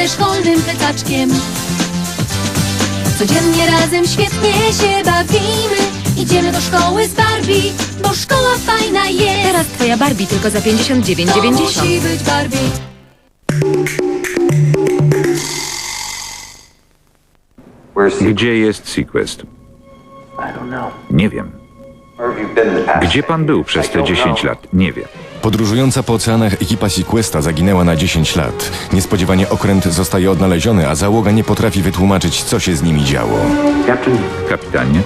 ze szkolnym plecaczkiem. Codziennie razem świetnie się bawimy. Idziemy do szkoły z Barbie, bo szkoła fajna jest. Teraz twoja Barbie tylko za To 59,90. musi być Barbie. Gdzie jest Sequest? Nie wiem. Gdzie pan był przez te 10 lat? Nie wiem. Podróżująca po oceanach ekipa Sequesta zaginęła na 10 lat. Niespodziewanie okręt zostaje odnaleziony, a załoga nie potrafi wytłumaczyć, co się z nimi działo. Kapitanie,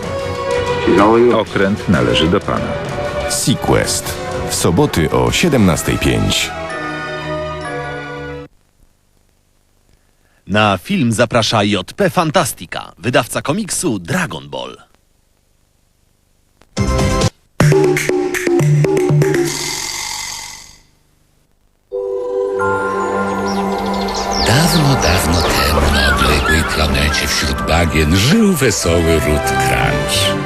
okręt należy do pana. Sequest. W soboty o 17.05. Na film zaprasza JP Fantastica, wydawca komiksu Dragon Ball. Dawno, temu na odległej planecie wśród bagien żył wesoły Ruth Crunch.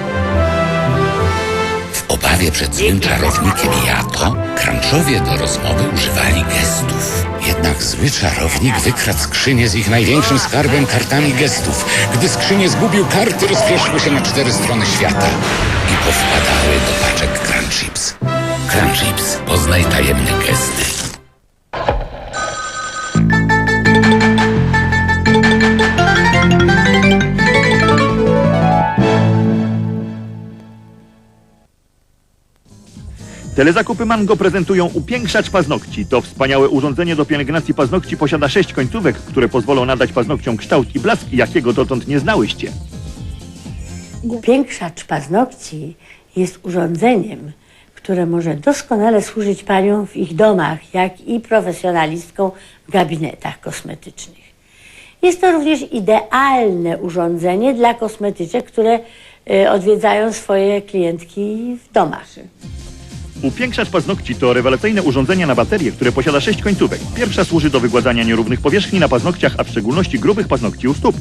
W obawie przed złym czarownikiem Jato, Crunchowie do rozmowy używali gestów. Jednak zły czarownik wykradł skrzynię z ich największym skarbem kartami gestów. Gdy skrzynię zgubił, karty rozpieszły się na cztery strony świata i powpadały do paczek Crunchips. Crunchips, poznaj tajemne gesty. Telezakupy Mango prezentują upiększacz paznokci. To wspaniałe urządzenie do pielęgnacji paznokci posiada sześć końcówek, które pozwolą nadać paznokciom kształt i blask, jakiego dotąd nie znałyście. Upiększacz paznokci jest urządzeniem, które może doskonale służyć paniom w ich domach, jak i profesjonalistkom w gabinetach kosmetycznych. Jest to również idealne urządzenie dla kosmetyczek, które e, odwiedzają swoje klientki w domach. Upiększacz paznokci to rewelacyjne urządzenie na baterię, które posiada sześć końcówek. Pierwsza służy do wygładzania nierównych powierzchni na paznokciach, a w szczególności grubych paznokci u stóp.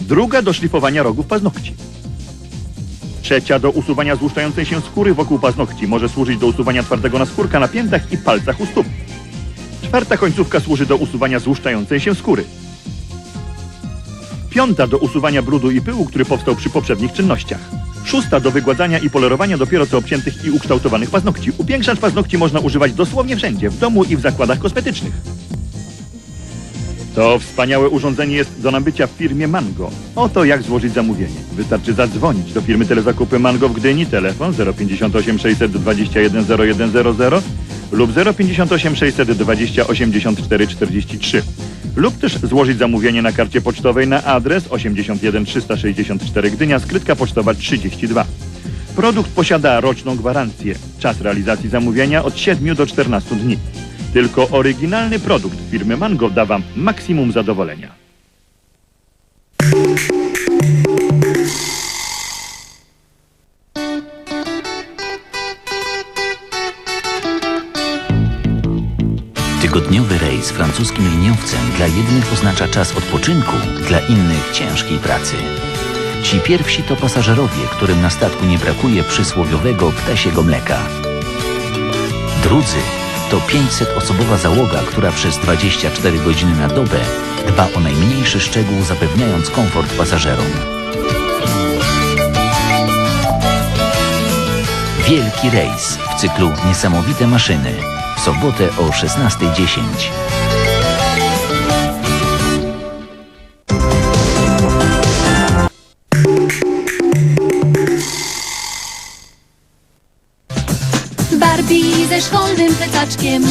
Druga do szlifowania rogów paznokci. Trzecia do usuwania złuszczającej się skóry wokół paznokci. Może służyć do usuwania twardego naskórka na piętach i palcach u stóp. Czwarta końcówka służy do usuwania złuszczającej się skóry. Piąta do usuwania brudu i pyłu, który powstał przy poprzednich czynnościach. Szósta do wygładzania i polerowania dopiero co obciętych i ukształtowanych paznokci. Upiększacz paznokci można używać dosłownie wszędzie, w domu i w zakładach kosmetycznych. To wspaniałe urządzenie jest do nabycia w firmie Mango. Oto jak złożyć zamówienie. Wystarczy zadzwonić do firmy Telezakupy Mango w Gdyni, telefon 058 621 0100 lub 058 620 84 43 lub też złożyć zamówienie na karcie pocztowej na adres 81 364 Gdynia, skrytka pocztowa 32. Produkt posiada roczną gwarancję. Czas realizacji zamówienia od 7 do 14 dni. Tylko oryginalny produkt firmy Mango da Wam maksimum zadowolenia. Tygodniowy rejs francuskim liniowcem dla jednych oznacza czas odpoczynku, dla innych ciężkiej pracy. Ci pierwsi to pasażerowie, którym na statku nie brakuje przysłowiowego ptasiego mleka. Drudzy to 500-osobowa załoga, która przez 24 godziny na dobę dba o najmniejszy szczegół, zapewniając komfort pasażerom. Wielki rejs w cyklu Niesamowite maszyny sobotę o 16.10. Barbie ze szkolnym plecaczkiem.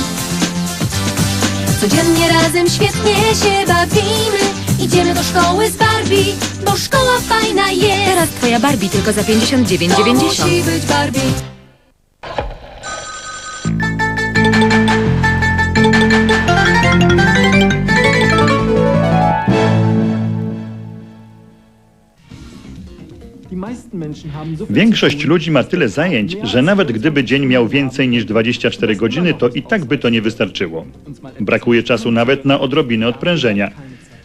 Codziennie razem świetnie się bawimy. Idziemy do szkoły z Barbie, bo szkoła fajna jest. Teraz twoja Barbie tylko za To 59,90. musi być Barbie. Większość ludzi ma tyle zajęć, że nawet gdyby dzień miał więcej niż 24 godziny, to i tak by to nie wystarczyło. Brakuje czasu nawet na odrobinę odprężenia.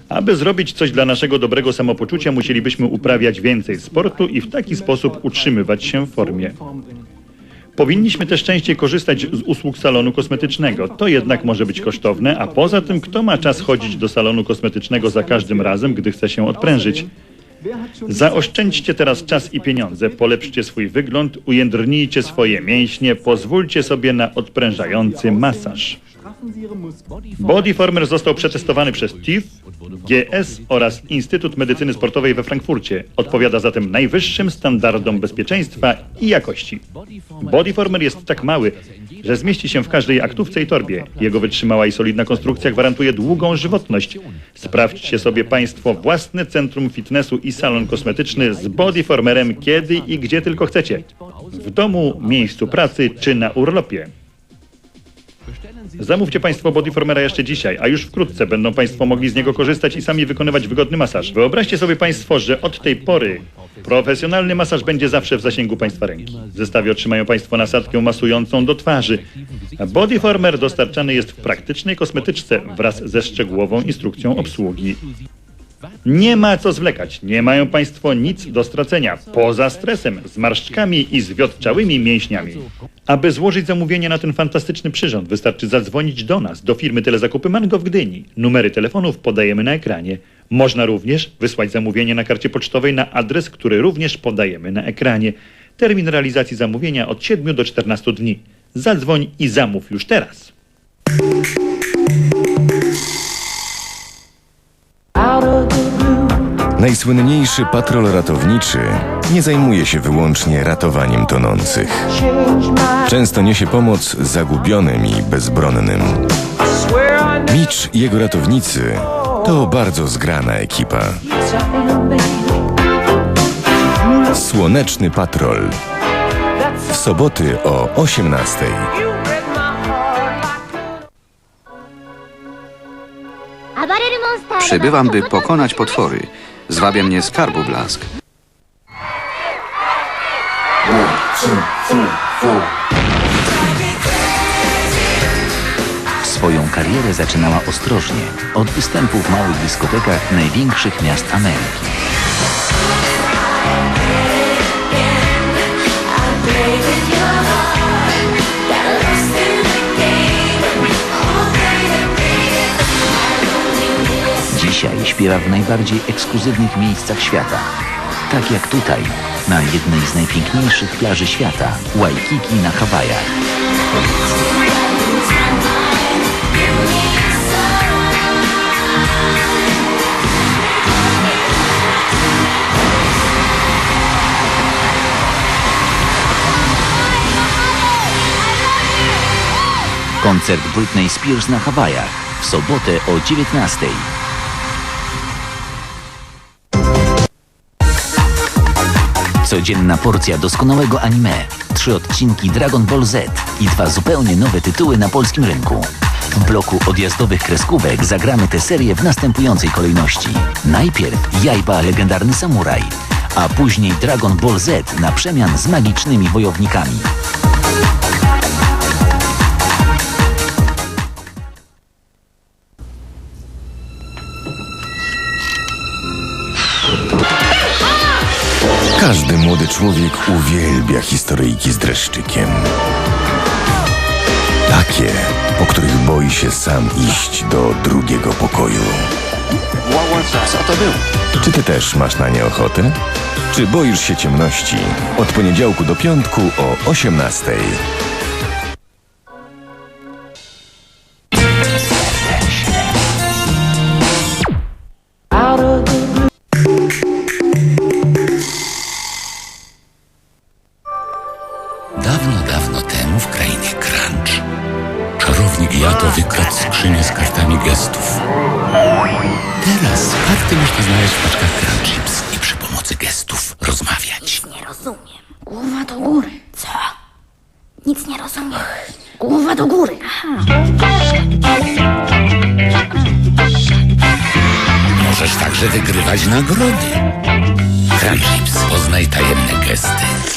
Aby zrobić coś dla naszego dobrego samopoczucia, musielibyśmy uprawiać więcej sportu i w taki sposób utrzymywać się w formie. Powinniśmy też częściej korzystać z usług salonu kosmetycznego. To jednak może być kosztowne, a poza tym kto ma czas chodzić do salonu kosmetycznego za każdym razem, gdy chce się odprężyć? Zaoszczędźcie teraz czas i pieniądze, polepszcie swój wygląd, ujędrnijcie swoje mięśnie, pozwólcie sobie na odprężający masaż. Bodyformer został przetestowany przez TIF, GS oraz Instytut Medycyny Sportowej we Frankfurcie. Odpowiada zatem najwyższym standardom bezpieczeństwa i jakości. Bodyformer jest tak mały, że zmieści się w każdej aktówce i torbie. Jego wytrzymała i solidna konstrukcja gwarantuje długą żywotność. Sprawdźcie sobie Państwo własne centrum fitnessu i salon kosmetyczny z Bodyformerem kiedy i gdzie tylko chcecie. W domu, miejscu pracy czy na urlopie. Zamówcie Państwo Bodyformera jeszcze dzisiaj, a już wkrótce będą Państwo mogli z niego korzystać i sami wykonywać wygodny masaż. Wyobraźcie sobie Państwo, że od tej pory profesjonalny masaż będzie zawsze w zasięgu Państwa ręki. W zestawie otrzymają Państwo nasadkę masującą do twarzy. Bodyformer dostarczany jest w praktycznej kosmetyczce wraz ze szczegółową instrukcją obsługi. Nie ma co zwlekać. Nie mają Państwo nic do stracenia. Poza stresem, zmarszczkami i zwiotczałymi mięśniami. Aby złożyć zamówienie na ten fantastyczny przyrząd, wystarczy zadzwonić do nas, do firmy Telezakupy Mango w Gdyni. Numery telefonów podajemy na ekranie. Można również wysłać zamówienie na karcie pocztowej na adres, który również podajemy na ekranie. Termin realizacji zamówienia od 7 do 14 dni. Zadzwoń i zamów już teraz. Najsłynniejszy patrol ratowniczy nie zajmuje się wyłącznie ratowaniem tonących. Często niesie pomoc zagubionym i bezbronnym. Mitch i jego ratownicy to bardzo zgrana ekipa. Słoneczny Patrol. W soboty o 18:00. Przybywam, by pokonać potwory. Zwabia mnie skarbu blask. Swoją karierę zaczynała ostrożnie, od występu w małych dyskotekach największych miast Ameryki. Śpiewa w najbardziej ekskluzywnych miejscach świata. Tak jak tutaj, na jednej z najpiękniejszych plaży świata, Waikiki na Hawajach. Koncert Britney Spears na Hawajach w sobotę o 19:00. Codzienna porcja doskonałego anime, trzy odcinki Dragon Ball Z i dwa zupełnie nowe tytuły na polskim rynku. W bloku odjazdowych kreskówek zagramy tę serię w następującej kolejności. Najpierw Jajba Legendarny Samuraj, a później Dragon Ball Z na przemian z magicznymi wojownikami. Każdy młody człowiek uwielbia historyjki z dreszczykiem. Takie, po których boi się sam iść do drugiego pokoju. Co to było? Czy ty też masz na nie ochotę? Czy boisz się ciemności? Od poniedziałku do piątku o 18:00. Krainie Crunch czarownik Jato wykradł skrzynię z kartami gestów. Teraz karty można znaleźć w paczkach Crunchips i przy pomocy gestów rozmawiać. Nie rozumiem. Głowa do góry. Co? Nic nie rozumiem. Głowa do góry. Aha. Możesz także wygrywać nagrody. Crunchips, poznaj tajemne gesty.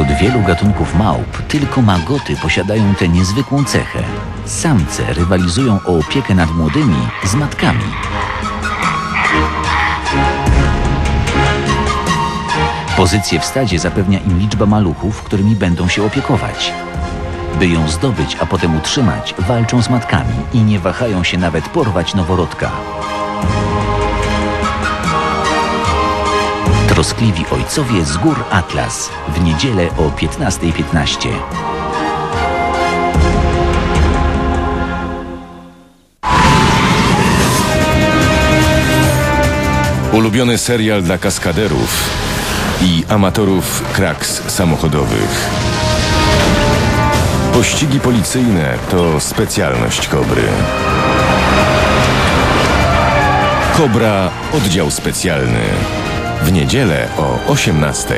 Wśród wielu gatunków małp tylko magoty posiadają tę niezwykłą cechę. Samce rywalizują o opiekę nad młodymi z matkami. Pozycję w stadzie zapewnia im liczba maluchów, którymi będą się opiekować. By ją zdobyć, a potem utrzymać, walczą z matkami i nie wahają się nawet porwać noworodka. Troskliwi ojcowie z gór Atlas w niedzielę o 15.15. Ulubiony serial dla kaskaderów i amatorów kraks samochodowych. Pościgi policyjne to specjalność Kobry. Kobra, oddział specjalny. W niedzielę o 18:00.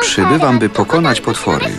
Przybywam, by pokonać potwory.